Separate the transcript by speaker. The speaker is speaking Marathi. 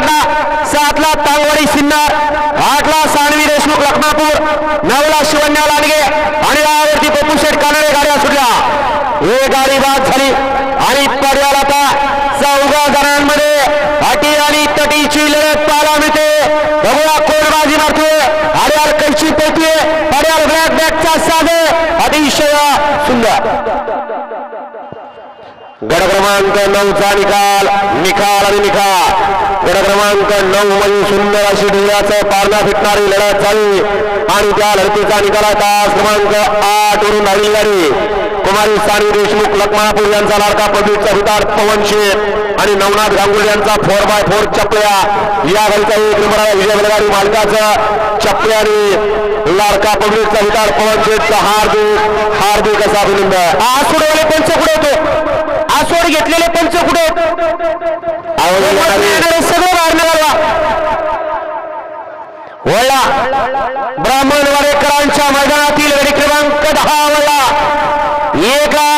Speaker 1: गटला सातला तांगवाडी सिन्नर आठला सांडवी देशमुख लखनापूर नऊला शिवण्या लांडगे आणि दहावरती पप्पू शेठ कानडे गाड्या सुटल्या. हे गाडी बाद झाली आणि पड्याला आता चौघा जणांमध्ये अटी आणि तटीची लढत पाहायला मिळते. बघूया कोण बाजी मारतोय. अड्याल कैची पेटते अड्याल ब्लॅक बॅकचा साधे. अतिशय सुंदर. गड क्रमांक नऊचा निकाल निकाल आणि निकाल. गड क्रमांक नऊ मध्ये सुंदर अशी डोळ्याचं पारणा फिटणारी लढत झाली आणि त्या लढतीचा निकाल तास क्रमांक आठ वरून धावली गाडी. कुमारी सानी देशमुख लखमापूर यांचा लाडका पदवीचा हुतार पवन शेठ आणि नवनाथ गांगुळे यांचा फोर बाय फोर चपल्या. या गाडीचा एक नंबर आहे विजय बैलगाडी मालकाचं चपल्या आणि लाडका पब्लिकचा हुतार पवन शेठचा हार्दिक हार्दिक असा अभिनंदन. आज सोडवले पंच कुठे होतो? आसोड घेतलेले पंच कुठे ब्राह्मण वाडेकरांच्या मैदानातील विक्रमांक दहा वला एका